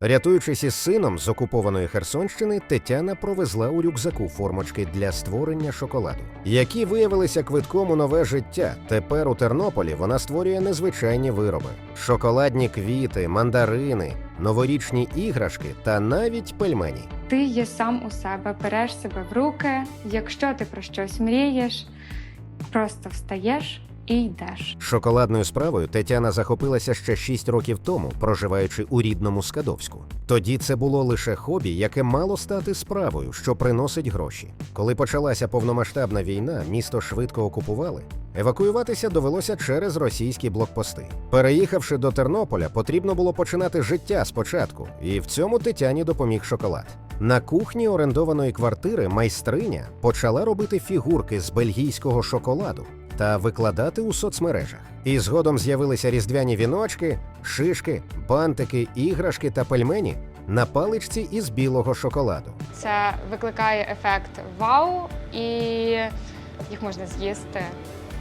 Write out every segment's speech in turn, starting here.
Рятуючись із сином з окупованої Херсонщини, Тетяна провезла у рюкзаку формочки для створення шоколаду, які виявилися квитком у нове життя. Тепер у Тернополі вона створює незвичайні вироби: шоколадні квіти, мандарини, новорічні іграшки та навіть пельмені. Ти є сам у себе, береш себе в руки. Якщо ти про щось мрієш, просто встаєш і йдеш. Шоколадною справою Тетяна захопилася ще 6 років тому, проживаючи у рідному Скадовську. Тоді це було лише хобі, яке мало стати справою, що приносить гроші. Коли почалася повномасштабна війна, місто швидко окупували. Евакуюватися довелося через російські блокпости. Переїхавши до Тернополя, потрібно було починати життя спочатку, і в цьому Тетяні допоміг шоколад. На кухні орендованої квартири майстриня почала робити фігурки з бельгійського шоколаду та викладати у соцмережах. І згодом з'явилися різдвяні віночки, шишки, бантики, іграшки та пельмені на паличці із білого шоколаду. Це викликає ефект вау, і їх можна з'їсти.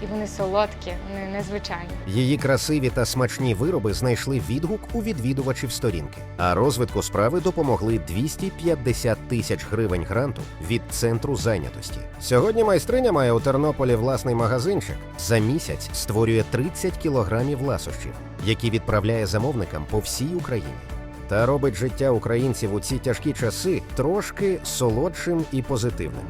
І вони солодкі, вони незвичайні. Її красиві та смачні вироби знайшли відгук у відвідувачів сторінки. А розвитку справи допомогли 250 тисяч гривень гранту від центру зайнятості. Сьогодні майстриня має у Тернополі власний магазинчик. За місяць створює 30 кілограмів ласощів, які відправляє замовникам по всій Україні. Та робить життя українців у ці тяжкі часи трошки солодшим і позитивним.